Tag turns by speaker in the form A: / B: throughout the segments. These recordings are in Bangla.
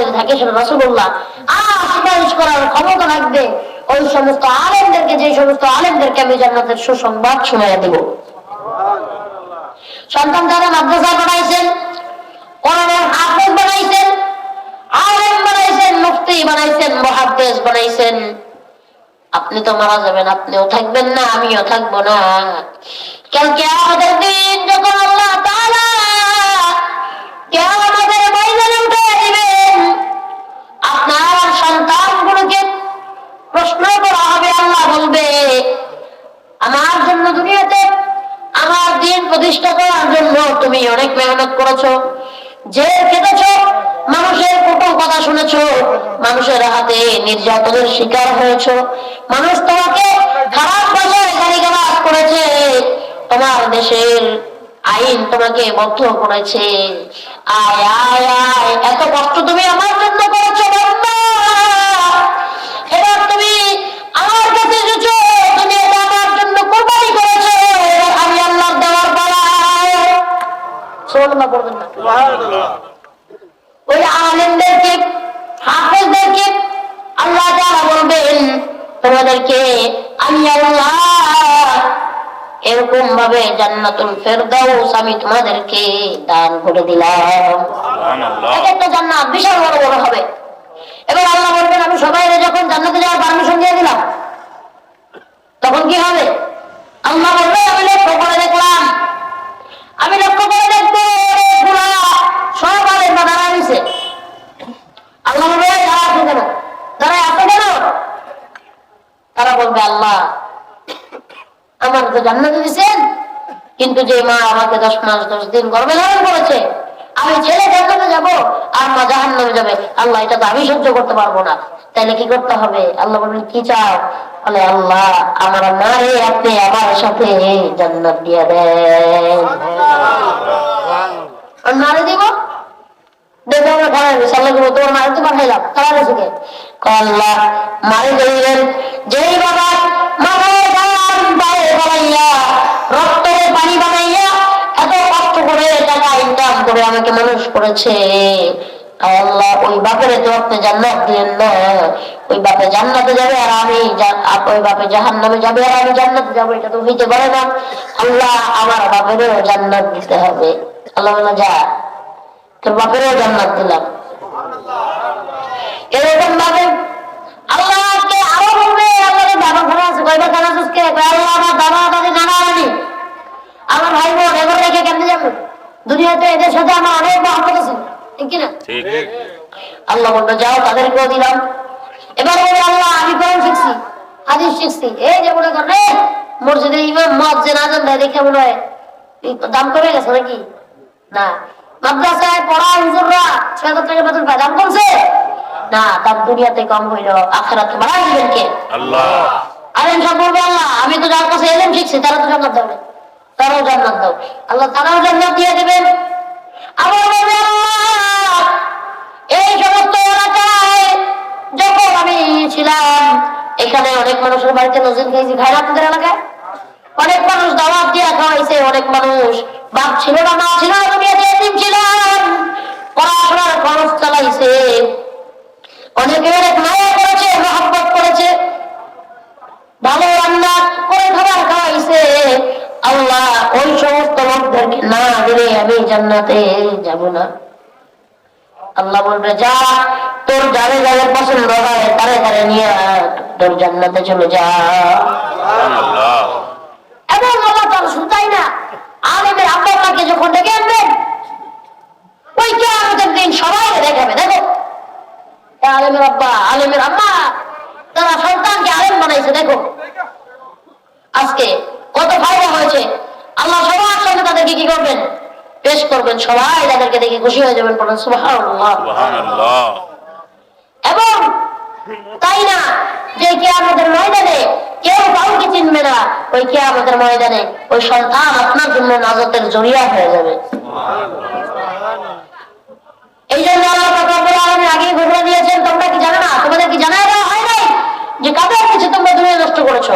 A: যদি থাকে আর সুপারিশ করার ক্ষমতা থাকবে, ওই সমস্ত আলেমদেরকে, যে সমস্ত আলেমদেরকে আমি জান্নাতের সুসংবাদ দেব। সন্তান যারা মাদ্রাসা বানাইছেন কোরআনের হাফেজ বানাইছেন, আলেম বানাইছেন বানাইছেন মহাদ্দেশ বানাইছেন। আপনি তো মারা যাবেন, আপনিও থাকবেন না, আমিও থাকব না। কালকে আমাদের দিন যখন আল্লাহ তাআলা কিয়ামতের ময়দানে উঠে দিবেন আপনার সন্তানগুলোকে প্রশ্ন করা হবে আল্লাহ বলবে আমার জন্য দুনিয়াতে আমার দিন প্রতিষ্ঠা করার জন্য তুমি অনেক মেহনত করেছ যে কেটেছো মানুষের কটু কথা শুনেছো মানুষের হাতে নির্যাতনের শিকার হয়েছো। মানুষ তোমাকে খারাপ ভাষায় গালিগালাজ করেছে। তোমার দেশের আইন তোমাকে বদ্ধ করেছে। আয় আয় আয় এত কষ্ট তুমি আমার জন্য করেছ বান্দা। এবার তুমি আমার কাছে এসেছ তুমি এটা আমার জন্য কোরবানি করেছ। আমি আল্লাহ দেওয়ার পালা সুবহানাল্লাহ না। ওই আলেমদেরকে হাফেজদেরকে আল্লাহ বলবেন তোমাদেরকে আমি আল্লাহ এরকম ভাবে জান্নাতুল ফেরদাউস আমি তোমাদেরকে দান করে দিলাম। এক একটা জান্নাত বিশাল বড় বড় হবে। এবার আল্লাহ বলবেন আমি সবাই যখন জান্নাতে যাওয়ার পারমিশন দিয়ে দিলাম তখন কি হবে? আল্লাহ বলবে আমি লক্ষ্য করে দেখলাম আমি লক্ষ্য করে দেখব অনেকগুলা সব আলেম বা দাঁড়া রয়েছে আল্লাহ বলবে "এই দাঁড়া আছে কেন দাঁড়ায় আছে কেন তারা বলবে আল্লাহ আমার তো জান্নাতে দিছেন কিন্তু যে মা আমাকে দশ মাস দশ দিন গর্ভে ধারণ করেছে। আমি ছেলে জান্নাতে যাব আর মা জাহান নামে যাবে। আল্লাহ এটা তো আমি সহ্য করতে পারব না। তাহলে কি করতে হবে? আল্লাহ বলবেন কি চাও? বলে আল্লাহ আমার মারে আপনি আমার সাথে জান্নাত দিয়ে দেন। মারে দিব? দেখো আমরা খারাপ সাল্লাহ তোমার মারে তো পাঠাইলাম। খারাপ আছে আল্লাহ মারে দিলেন যেই বাবা মাথায় করে আমাকে মানুষ করেছে। ওই বাপের তো আপনি জান্নাত দিলেন না। ওই বাপে জান্নাতে যাবে আর আমি ওই বাপে জাহান নামে যাবে আর আমি জান্নাতে যাব, এটা তো হইতে পারে না। আল্লাহ আমার বাপেরও জান্নাত দিতে হবে। আল্লাহ যা, তোর বাপেরও জান্নাত দিলাম। এরকম ভাবে আল্লাহকে আরও বলবে আমাদের বাবা ঘরে আছে কয়বার জানা আছে কে কয়, আল্লাহ আমার বাবা দাদি নানা নানি আমার ভাই বোন এবার রেখে কেমনে যাব দুনিয়াতে এদের সাথে আমার অনেক মহব্বত আছে ঠিক কিনা আল্লাহ যাও তাদেরকেও দিলাম। এবার বলে আল্লাহ আমি কোরআন শিখছি হাদিস শিখছি। এই যে মনে করেন ইমাম মদ যে নাজান দেয় দেখে মনে হয় দাম কমে গেছে নাকি? না। মাদ্রাসায় পড়া হুজুররা ছয় হাজার টাকা বেতন পায় দাম কমছে? না তার দুনিয়াতে কম হইল আখেরাতে বাড়াই দিবেন কে? আলেম সব বলবে আল্লাহ আমি তো যার কাছে এলেম শিখছি তারা তো জান্নাত দাও না। তারাও জান্নাত দাও। আল্লাহ তারাও জান্নাত দিয়ে দেবেন। আবার বলবে আল্লাহ এই সমস্ত যখন আমি ছিলাম, এখানে অনেক মানুষের বাড়িতে নজর খেয়েছি ভাই আপনাদের এলাকায়? অনেক মানুষ দাওয়াত দিয়ে খাওয়াইছে অনেক মানুষ বাপ ছিল না, মা ছিল না এতিম ছিলাম পড়াশোনার খরচ চালাইছে। অনেকে অনেক মায়া করেছে, মহাব্বত করেছে। ভালো রান্না করে খাবার খাওয়াইছে। আল্লাহ ওই সমস্ত লোকদেরকে না দিলে আমি জান্নাতে যাব না। আল্লাহ বলবে যা তোর যারে যারে পছন্দ হয় তারে তারে নিয়ে তোর জান্নাতে চলে যা। এবং আল্লাহ তার শুধু তাই না। আলেমের আব্বা আম্মাকে যখন ডেকে আনবেন ওই কে আমাদের দিন সবাই দেখাবে দেখো। আলেমের আব্বা আলেমের আম্মা তারা সন্তানকে আলেম বানাইছে দেখো। আজকে কত ফায়দা হয়েছে। আল্লাহ সবার সামনে তাদেরকে কি করবেন? পেশ করবেন সবাই তাদেরকে দেখে খুশি হয়ে যাবেন বলেন এবং তাই না যে কে আমাদের ময়দানে কেউ কাউকে চিনবে না ওই কে আমাদের ময়দানে ওই সন্তান আপনার জন্য নাজতের জড়িয়া হয়ে যাবে। এই জন্য আল্লাহ পাক রব্বুল আলামিন আগেই ঘোষণা দিয়েছেন তোমরা কি জানো না তোমাদের কি জানা দেওয়া হয় নাই যে কাদের পিছে তোমরা দুনিয়া নষ্ট করেছ?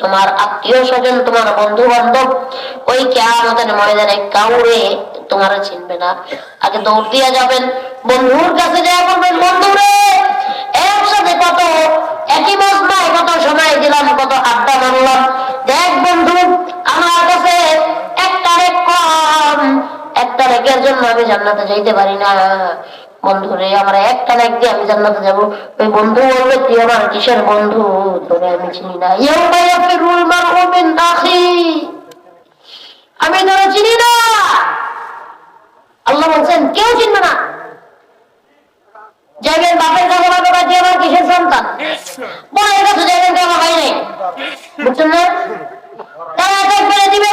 A: তোমার আত্মীয় স্বজন, তোমার বন্ধু বান্ধব ওই কেমতের ময়দানে কাউরে তোমার চিনবে না। আগে দৌড় দিয়ে যাবেন, বন্ধুর কাছে যা বলবেন বন্ধু রে একসাথে কত, একই বসবায় কত সময় দিলাম, কত আড্ডা মারলাম। দেখ বন্ধু, আমার কাছে একটা রেক কম একটা রেকের জন্য আমি জান্নাতে যাইতে পারি না? বন্ধু রে, আমার একটা রেক দিয়ে আমি জান্নাতে যাব। ওই বন্ধু বলবে, তুই আমার কিসের বন্ধু? তোরে আমি চিনি না। আমি তোরে চিনি না। আল্লাহ বলছেন, কেউ চিনবে না। যাইবেন বাপের কাছে বাপের কাছে আমার কিসের সন্তান? বড় কাছে যাইবেন তো আমার ভাই নেই। বুঝছেন না? দিবে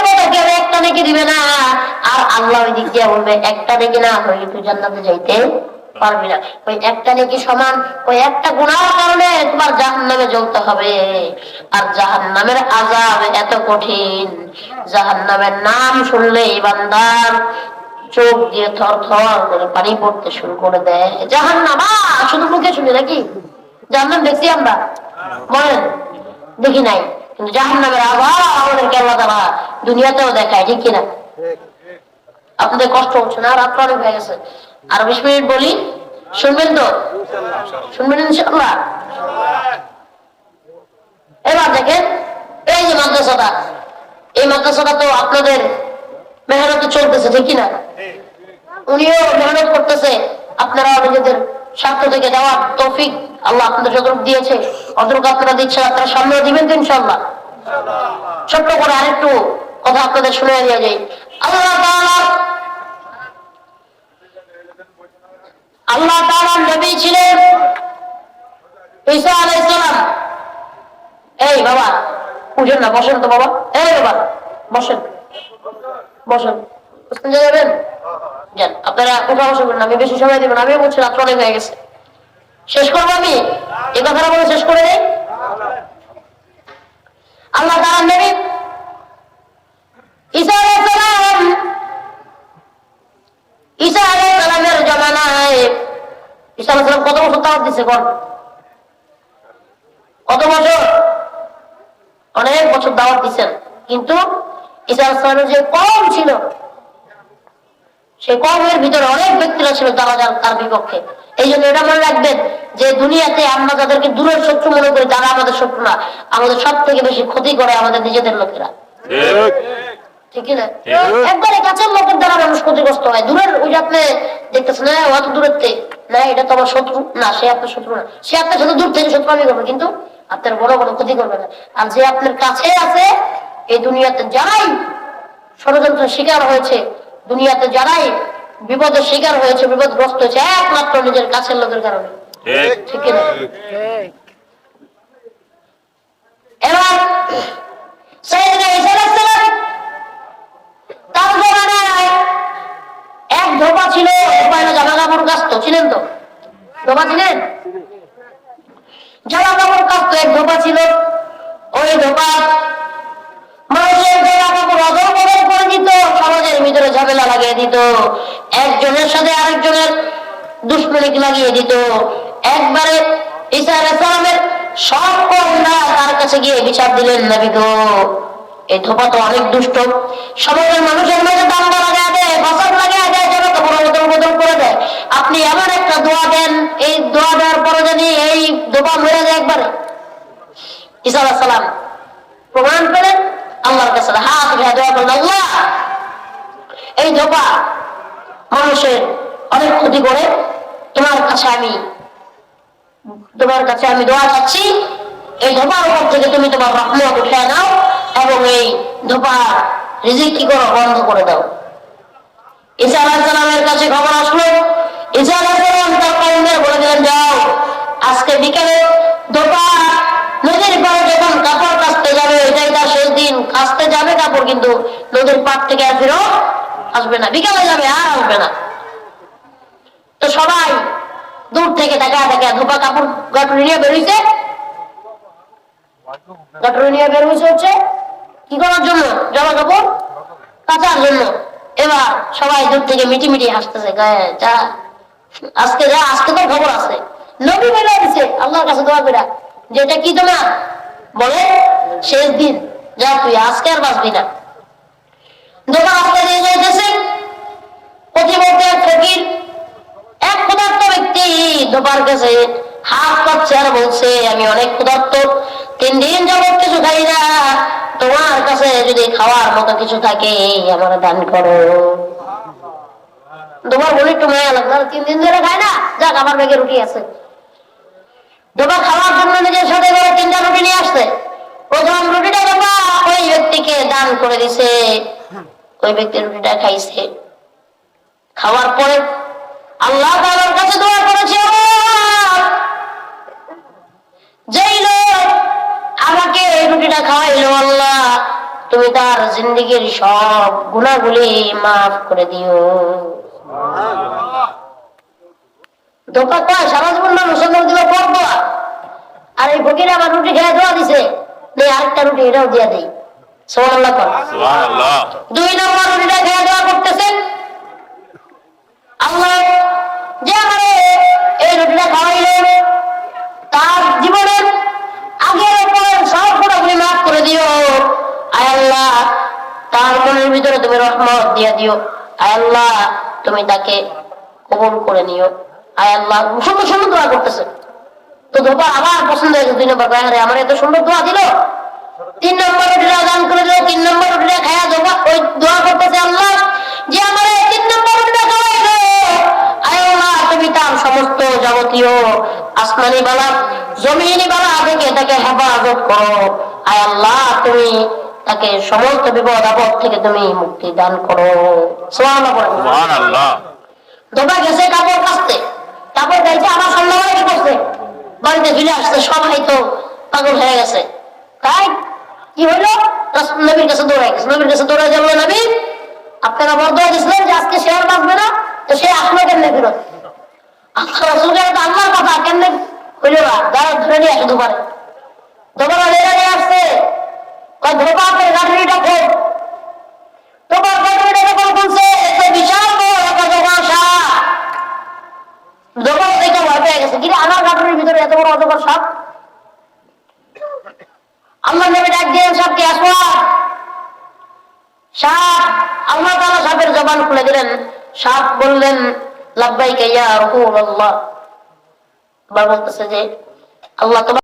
A: একটা নাকি দিবে না। আর আল্লাহ ওই দিক দিয়ে বলবে, একটা নাকি না হইলে তুই জান্নাতে যাইতে পারবি না। ওই একটা নাকি সমান, ওই একটা গুণার কারণে তোমার জাহান নামে জ্বলতে হবে। আর জাহান নামের আজাব এত কঠিন। জাহান নামের নাম শুনলে বান্দার চোখ দিয়ে থর থর করে পানি পড়তে শুরু করে দেয়। জাহান নামা শুধু মুখে শুনি নাকি? জাহান্নাম দেখছি আমরা। বলেন, দেখি নাই। কিন্তু জাহান নামের আবার আমাদেরকে আল্লাহ তারা দুনিয়াতেও দেখায়, ঠিক কিনা? আপনাদের কষ্ট হচ্ছে না? রাত্র অনেক হয়ে গেছে। আর বিশ মিনিট বলি, শুনবেন তো? শুনবেন ইনশাল্লাহ এবার দেখেন, এই যে মাদ্রাসাটা, এই মাদ্রাসাটা তো আপনাদের মেহনত চলতেছে, ঠিক কিনা? উনিও মেহনত করতেছে, আপনারা নিজেদের স্বার্থ থেকে দেওয়ার তৌফিক আল্লাহ আপনাদের যতটুকু দিয়েছে, অতটুকু আপনারা দিচ্ছে আপনারা সামনে দিবেন তো ইনশাল্লাহ ছোট্ট করে আরেকটু কথা আপনাদের শুনে দিয়ে যাই। আল্লাহ আল্লাহ তাআলার নবী ছিলেন। ঈসা আলাইহিস এই বাবা বুঝেন না, বসেন তো বাবা। এই বাবা, বসেন। বসেন। যান, আপনারা কোথাও বসবেন না আমি বেশি সময় দেবেন আমি বলছি রাত্র অনেক হয়ে শেষ করব আমি? এই কথাটা বলে শেষ করে দেই? আল্লাহ তাআলা নবী ঈসা আলাইহিস সালাম, ঈসা আলাইহিস সালামের জামানায় ঈসা আলাইহিস সালাম কত বছর দাওয়াত দিছে কোন কত বছর? অনেক বছর দাওয়াত দিচ্ছেন কিন্তু ঈসা আলাইহিস যে কম ছিল সেই কমের ভিতরে অনেক ব্যক্তিরা ছিল তারা যার তার বিপক্ষে। এই জন্য এটা মনে রাখবেন যে দুনিয়াতে আমরা যাদেরকে দূরের শত্রু মনে করি তারা আমাদের শত্রু না। আমাদের সব থেকে বেশি ক্ষতি করে আমাদের নিজেদের লোকেরা। ঠিক। না একবারে কাছের লোকের দ্বারা মানুষ ক্ষতিগ্রস্ত হয়। দূরের ওই আপনি দেখতেছেন না অত দূরের থেকে। না এটা তো আমার শত্রু। না সে আপনার শত্রু না। সে আপনার সাথে দূর থেকে শত্রু আমি করবে কিন্তু আপনার বড় বড় ক্ষতি করবে না। আর যে আপনার কাছে আছে এই দুনিয়াতে যারাই ষড়যন্ত্রের শিকার হয়েছে দুনিয়াতে যারাই বিপদের শিকার হয়েছে বিপদগ্রস্ত হয়েছে একমাত্র নিজের কাছের লোকের কারণে। ঠিক। না এবার সাইয়েদনা ঈসা আলাইহিস সালাম তার জমানায় এক ধোপা ছিল ধোপায় জামা কাপড় কাচতো ছিলেন তো? ধোপা ছিলেন? জামা কাপড় কাচতো এক ধোপা ছিল। ওই ধোপা একজনের সাথে আরেকজনের লাগিয়ে দিত। একবারে সব তার কাছে গিয়ে বিচার দিলেন এই তো অনেক দুষ্ট। সমাজের মানুষের মাঝে দাঙ্গা আপনি এমন একটা দোয়া দেন, এই দোয়া দেওয়ার পরে জানি এই ধোপা মরে যায় একবারে। ঈসা সালাম প্রমাণ পেলেন আল্লাহর কাছে হাত উঠে দোয়া করলেন আল্লাহ। এই ধোপা মানুষের অনেক ক্ষতি করে। তোমার কাছে আমি, তোমার কাছে আমি দোয়া চাচ্ছি, এই ধোপার উপর থেকে তুমি তোমার রহমত উঠে নাও এবং এই ধোপা রিজিক কি করো বন্ধ করে দাও। ঈসা আলাহিসাল্লামের কাছে খবর আসলো ঈসা আলাহিসাল্লাম তার কৌমের বলে দিলেন যাও, আজকে বিকালে ধোপা নদীর পাড়ে যখন কাপড় কাচতে যাবে, এটাই তার শেষ দিন। কাচতে যাবে কাপড়, কিন্তু নদীর পাড় থেকে আর ফেরত আসবে না। বিকালে যাবে, আর আসবে না। তো সবাই দূর থেকে দেখা দেখা ধোপা কাপড় গাটুরি নিয়ে গাটুরি নিয়ে বের হয়েছে হচ্ছে কি করার জন্য? জামা কাপড় কাচার জন্য। এবার সবাই দূর থেকে মিটি মিটি হাসতেছে, গায়ে যা আজকে যা, আজকে তো খবর আছে। নবী বেলা দিছে, আল্লাহর কাছে দোয়া বেড়া যে এটা কি তোমার? বলে, শেষ দিন। যা, তুই আজকে আর বাঁচবি না। দোকা আজকে দিয়ে যাইতেছে। এক ফকির, এক ব্যক্তি কাছে হাত পাচ্ছে আর বলছে, আমি অনেক ক্ষুধার্ত। তিন দিন কিছু খাই না। তোমার কাছে যদি খাওয়ার মতো কিছু থাকে, আমার দান করো। তোমার বলি একটু মায়া লাগল তিন দিন ধরে খায় না? যাক আমার বেগে রুটি আছে। দোবা খাওয়ার জন্য নিজের সাথে করে তিনটা রুটি নিয়ে আসছে। প্রথম রুটিটা দোবা ওই ব্যক্তিকে দান করে দিছে। ওই ব্যক্তি রুটিটা খাইছে। খাওয়ার পরে আল্লাহ তাআলার কাছে দোয়া করেছে যেই লোক আমাকে এই রুটিটা খাওয়াইলো আল্লাহ তুমি তার জিন্দগির সব গুণাগুলি মাফ করে দিও। ধোকা কয়? সারা জীবন মানুষ দিল পর দোয়া। আর এই ফকির আমার রুটি খেয়ে দোয়া দিছে। নে আরেকটা রুটি এটাও দিয়া দেই। সোমান কর। দুই নম্বর রুটিটা খেয়ে দোয়া করতেছেন। আল্লাহ যে আমারে এই রুটিটা খাওয়াইলেন তার জীবনের আগের পরের সব গুণাগুলি মাফ করে দিও। আয় আল্লাহ তার মনের ভিতরে তুমি রহমত দিয়ে দিও। আয় আল্লাহ তুমি তাকে কবুল করে নিও। আয় আল্লাহ সুন্দর সুন্দর দোয়া করতেছে। তো ধোপা আবার পছন্দ হয়েছে দুই নম্বর আরে আমার এত সুন্দর দোয়া দিল। তিন নম্বর দান করে দিল তিন নম্বর রুটিটা খায়া দোপা ওই দোয়া করতেছে আল্লাহ যে আমার তিন নম্বর রুটিটা খাওয়াইলো আয় আল্লাহ তুমি তার সমস্ত যাবতীয় আসমানি বালা জমিনি বালা থেকে তাকে হেফাজত করো। আয় আল্লাহ তুমি তাকে সমস্ত বিপদ আপদ থেকে তুমি মুক্তি দান করো। সোহানা দোকা গেছে কাপড় কাচতে কাপড় গাইছে আমার সন্ধ্যাবেলা কি করছে বাড়িতে ফিরে আসছে সবাই তো পাগল হয়ে গেছে। তাই কি হইল নবীর কাছে দৌড়াই গেছে। নবীর কাছে দৌড়াই যাব নবী, আপনারা বর্দোয়া দিয়েছিলেন যে আজকে আর বাঁচবে না, তো সে আসলো কেমনে ফেরত? আল্লাহর কথা, কেমনে দাঁড়া তোমার গাড়িটা যখন খুলছে একটা বিশাল বড় একটা দোকান সাপ দোকান দেখে ভয় পেয়ে গেছে কিন্তু আমার ভিতরে বড় অজগর সাপ? আল্লাহ নবী ডাক দিলেন সাপকে কে সাপ। আল্লাহ তালা সাপের জবান খুলে দিলেন। সাপ বললেন লাভবাই ইয়া রহুল আল্লাহ বলতেছে যে, আল্লাহ তোমার